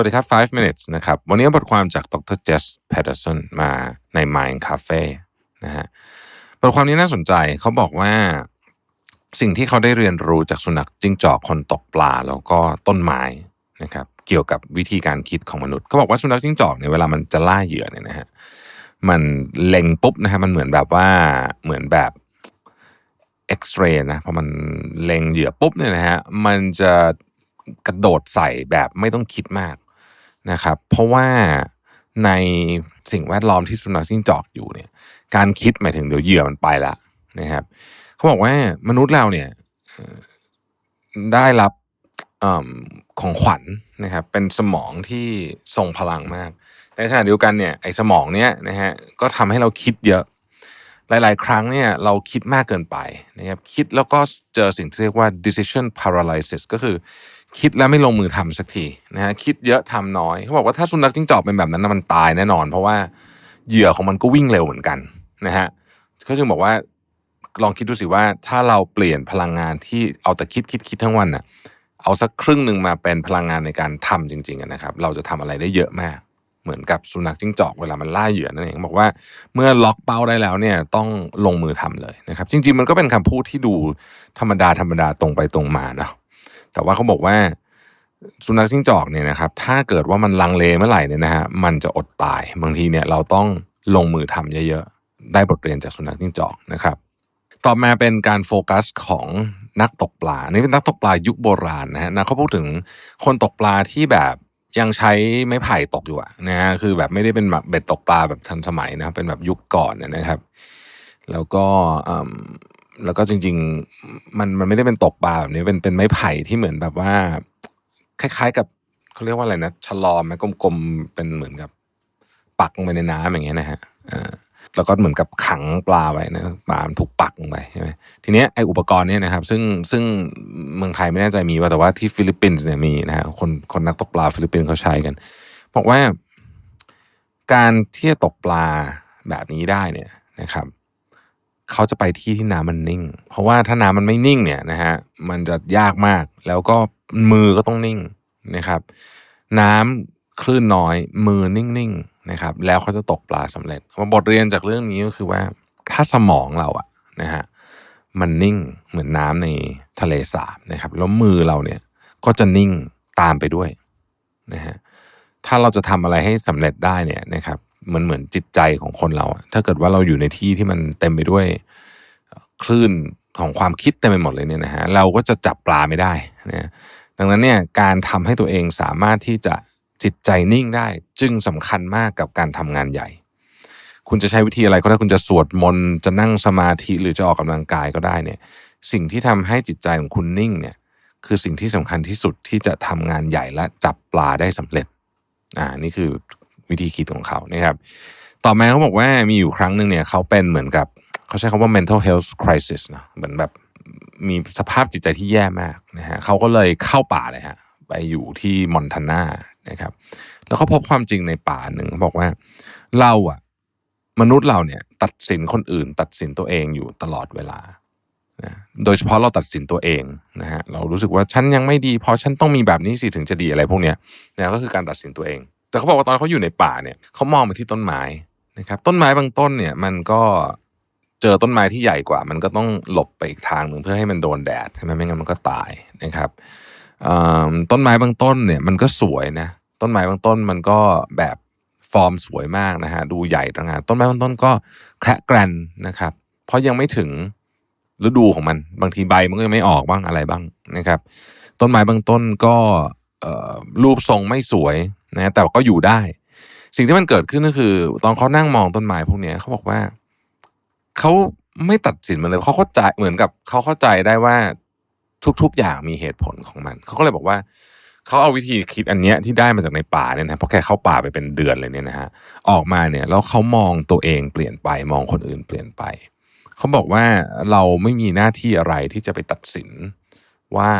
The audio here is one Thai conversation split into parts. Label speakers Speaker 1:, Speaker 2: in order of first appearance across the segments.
Speaker 1: วัสดีครับ 5 minutes นะครับ วันนี้บทความจากดรเจสแพตเ e อร์สันมาใน Mind Cafe นะฮะ บทความนี้น่าสนใจ เขาบอกว่าสิ่งที่เขาได้เรียนรู้จากสุนัขจิ้งจอกคนตกปลาแล้วก็ต้นไม้นะครับ เกี่ยวกับวิธีการคิดของมนุษย์ เขาบอกว่าสุนัขจิ้งจอกเนี่ยเวลามันจะล่าเหยื่อเนี่ยนะฮะ มันเล็งปุ๊บนะฮะ มันเหมือนแบบว่าเหมือนแบบเอ็กซเรย์นะพอมันเล็งเหยื่อปุ๊บเนี่ยนะฮะ มันจะกระโดดใส่แบบไม่ต้องคิดมาก นะครับ เพราะว่าในสิ่งแวดล้อมที่สุนัขจิ้งจอกอยู่เนี่ย การคิดหมายถึงเดี๋ยวเหยื่อมันไปละนะครับเขาบอกว่ามนุษย์เราเนี่ยได้รับอของขวัญนะครับ เป็นสมองที่ทรงพลังมากแต่ในขณะเดียวกันเนี่ยไอ้สมองเนี้ยนะฮะก็ทำให้เราคิดเยอะ หลาย ๆ ครั้งเนี่ยเราคิดมากเกินไปนะครับคิดแล้วก็เจอสิ่งที่เรียกว่า decision paralysis ก็คือ คิดแล้วไม่ลงมือทำสักทีนะฮะคิดเยอะทำน้อยเขาบอกว่าถ้าสุนัขจิ้งจอกเป็นแบบนั้นมันตายแน่นอน เพราะว่าเหยื่อของมันก็วิ่งเร็วเหมือนกันนะฮะเขาจึงบอกว่าลองคิดดูสิว่าถ้าเราเปลี่ยนพลังงานที่เอาแต่คิดคิดคิดทั้งวันน่ะเอาสักครึ่งหนึ่งมาเป็นพลังงานในการทำจริงๆนะครับ เราจะทำอะไรได้เยอะมาก เหมือนกับสุนัขจิ้งจอกเวลามันล่าเหยื่อนั่นเองบอกว่าเมื่อล็อกเป้าได้แล้วเนี่ยต้องลงมือทำเลยนะครับ จริง ๆ มันก็เป็นคำพูดที่ดูธรรมดาธรรมดาตรงไปตรงมาเนาะ แต่ว่าเขาบอกว่าสุนัขจิ้งจอกเนี่ยนะครับ ถ้าเกิดว่ามันลังเลเมื่อไหร่เนี่ยนะฮะมันจะอดตายบางทีเนี่ยเราต้องลงมือทำเยอะๆ ได้บทเรียนจากสุนัขจิ้งจอกนะครับ ต่อมาเป็นการโฟกัสของนักตกปลาอันนี่เป็นนักตกปลายุคโบราณนะฮะนะเขาพูดถึงคนตกปลาที่แบบยังใช้ไม้ไผ่ตกอยู่อะนะฮะคือแบบไม่ได้เป็นแบบเบ็ดตกปลาแบบทันสมัยนะครับเป็นแบบยุคก่อนนะครับ แล้วก็ แล้วก็จริง ๆ มันมันไม่ได้เป็นตกปลาแบบนี้เป็นเป็นไม้ไผ่ที่เหมือนแบบว่า คล้ายๆ กับเขาเรียกว่าอะไรนะฉลอมไหมกลมๆเป็นเหมือนกับ ปักลงไปในน้ำอย่างเงี้ยนะฮะแล้วก็เหมือนกับขังปลาไว้นะปลามถูกปักลงไปใช่ไหมทีเนี้ยไออุปกรณ์เนี้ยนะครับ ซึ่งซึ่งเมืองไทยไม่แน่ใจมีว่าแต่ว่าที่ฟิลิปปินส์เนี่ยมีนะฮะคนคนนักตกปลาฟิลิปปินส์เขาใช้กันบอกว่า การที่จะตกปลาแบบนี้ได้เนี่ยนะครับ เขาจะไปที่ที่น้ำมันนิ่ง เพราะว่าถ้าน้ำมันไม่นิ่งเนี่ยนะฮะมันจะยากมากแล้วก็มือก็ต้องนิ่งนะครับ น้ำคลื่นน้อยมือนิ่งๆนะครับ แล้วเขาจะตกปลาสำเร็จบทเรียนจากเรื่องนี้ก็คือว่า ถ้าสมองเราอะนะฮะมันนิ่งเหมือนน้ำในทะเลสาบนะครับ แล้วมือเราเนี่ยก็จะนิ่งตามไปด้วยนะฮะถ้าเราจะทำอะไรให้สำเร็จได้เนี่ยนะครับ มันเหมือนจิตใจของคนเรา ถ้าเกิดว่าเราอยู่ในที่ที่มันเต็มไปด้วยคลื่นของความคิดเต็มไปหมดเลยเนี่ยนะฮะเราก็จะจับปลาไม่ได้นะดังนั้นเนี่ยการทำให้ตัวเองสามารถที่จะจิตใจนิ่งได้ จึงสำคัญมากกับการทำงานใหญ่ คุณจะใช้วิธีอะไรก็ได้คุณจะสวดมนต์จะนั่งสมาธิหรือจะออกกำลังกายก็ได้เนี่ย สิ่งที่ทำให้จิตใจของคุณนิ่งเนี่ย คือสิ่งที่สำคัญที่สุดที่จะทำงานใหญ่และจับปลาได้สำเร็จอ่านี่คือ วิธีคิดของเขานะครับ ต่อมาเขาบอกว่ามีอยู่ครั้งหนึ่งเนี่ยเขาเป็นเหมือนกับเขาใช้คำว่า mental health crisis นะเหมือนแบบมีสภาพจิตใจที่แย่มากนะฮะเขาก็เลยเข้าป่าเลยฮะไปอยู่ที่มอนทานานะครับ แล้วเขาพบความจริงในป่าหนึ่งเขาบอกว่าเราอะมนุษย์เราเนี่ย ตัดสินคนอื่น ตัดสินตัวเองอยู่ตลอดเวลานะโดยเฉพาะเราตัดสินตัวเองนะฮะเรารู้สึกว่าฉันยังไม่ดีเพราะฉันต้องมีแบบนี้สิถึงจะดีอะไรพวกเนี้ยนะก็คือการตัดสินตัวเอง แต่เขาบอกว่าตอนเขาอยู่ในป่าเนี่ยเขามองไปที่ต้นไม้นะครับต้นไม้บางต้นเนี่ยมันก็เจอต้นไม้ที่ใหญ่กว่า มันก็ต้องหลบไปอีกทางหนึ่งเพื่อให้มันโดนแดดใช่ไหมไม่งั้นมันก็ตายนะครับต้นไม้บางต้นเนี่ยมันก็สวยนะต้นไม้บางต้นมันก็แบบฟอร์มสวยมากนะฮะดูใหญ่ตระหานต้นไม้บางต้นก็แคระแกรนนะครับ เพราะยังไม่ถึงฤดูของมันบางทีใบมันก็ยังไม่ออกบ้างอะไรบ้างนะครับ ต้นไม้บางต้นก็รูปทรงไม่สวย นะแต่ก็อยู่ได้ สิ่งที่มันเกิดขึ้นก็คือ ตอนเขานั่งมองต้นไม้พวกนี้เขาบอกว่าเขาไม่ตัดสินมันเลยเขาเข้าใจเหมือนกับเขาเข้าใจได้ว่าทุก ๆ อย่างมีเหตุผลของมันเขาก็เลยบอกว่าเขาเอาวิธีคิดอันเนี้ยที่ได้มาจากในป่าเนี่ยนะเพราะแค่เข้าป่าไปเป็นเดือนเลยเนี่ยนะฮะออกมาเนี่ยแล้วเขามองตัวเองเปลี่ยนไปมองคนอื่นเปลี่ยนไปเขาบอกว่าเราไม่มีหน้าที่อะไรที่จะไปตัดสินว่า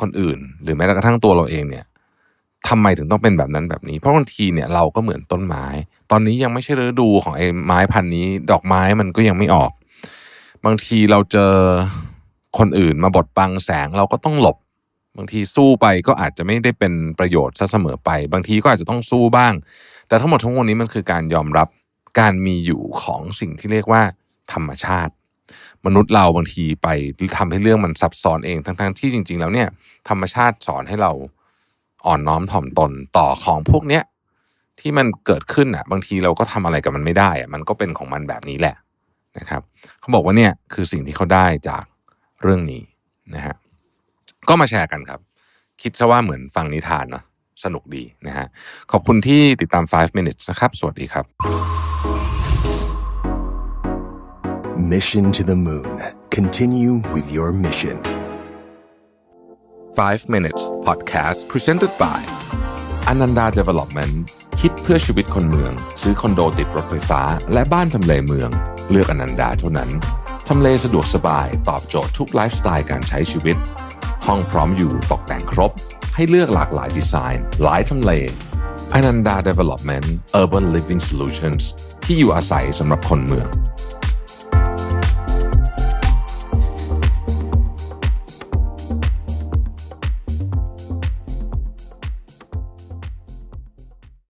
Speaker 1: คนอื่น หรือแม้กระทั่งตัวเราเองเนี่ย ทำไมถึงต้องเป็นแบบนั้นแบบนี้ เพราะบางทีเนี่ยเราก็เหมือนต้นไม้ ตอนนี้ยังไม่ใช่ฤดูของไอ้ไม้พันนี้ ดอกไม้มันก็ยังไม่ออก บางทีเราเจอคนอื่นมาบดบังแสงเราก็ต้องหลบบางทีสู้ไปก็อาจจะไม่ได้เป็นประโยชน์ซะเสมอไป บางทีก็อาจจะต้องสู้บ้าง แต่ทั้งหมดทั้งมวลนี้มันคือการยอมรับการมีอยู่ของสิ่งที่เรียกว่า ธรรมชาติ มนุษย์เราบางทีไปทำให้เรื่องมันซับซ้อนเองทั้งๆที่จริง ๆ แล้วเนี่ยธรรมชาติสอนให้เรา อ่อนน้อมถ่อมตนต่อของพวกเนี้ยที่มันเกิดขึ้นอะ บางทีเราก็ทำอะไรกับมันไม่ได้อะมันก็เป็นของมันแบบนี้แหละนะครับเขาบอกว่าเนี่ยคือสิ่งที่เขาได้จากเรื่องนี้นะฮะก็มาแชร์กันครับ คิดซะว่าเหมือนฟังนิทานเนาะสนุกดีนะฮะขอบคุณที่ติดตาม 5 minutes นะครับ สวัสดีครับ
Speaker 2: Mission to the moon. Continue with your mission.
Speaker 1: 5 minutes podcast presented by Ananda Development คิดเพื่อชีวิตคนเมือง ซื้อคอนโดติดรถไฟฟ้า และบ้านทำเลเมือง เลือกอนันดาเท่านั้น ทำเลสะดวกสบายตอบโจทย์ทุกไลฟ์สไตล์การใช้ชีวิต ห้องพร้อมอยู่ตกแต่งครบ ให้เลือกหลากหลายดีไซน์ หลายทำเล Ananda Development Urban Living Solutions ที่อยู่อาศัยสำหรับคนเมือง